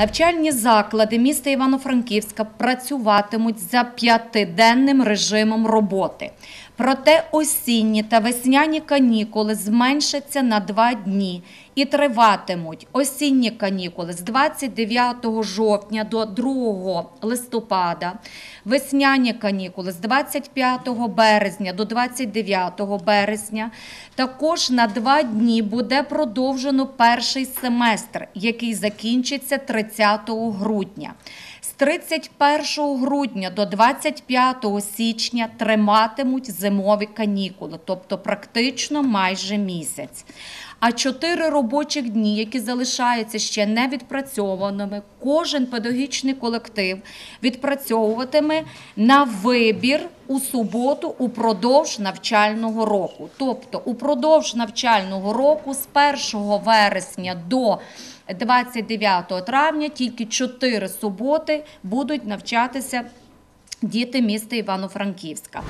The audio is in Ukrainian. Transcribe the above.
Навчальні заклади міста Івано-Франківська працюватимуть за п'ятиденним режимом роботи. Проте осінні та весняні канікули зменшаться на два дні і триватимуть осінні канікули з 29 жовтня до 2 листопада, весняні канікули з 25 березня до 29 березня. Також на два дні буде продовжено перший семестр, який закінчиться 30 грудня. З 31 грудня до 25 січня триматимуть зимові канікули, тобто практично майже місяць. А чотири робочих дні, які залишаються ще не відпрацьованими, кожен педагогічний колектив відпрацьовуватиме на вибір у суботу упродовж навчального року. Тобто, упродовж навчального року з 1 вересня до 29 травня тільки 4 суботи будуть навчатися діти міста Івано-Франківська.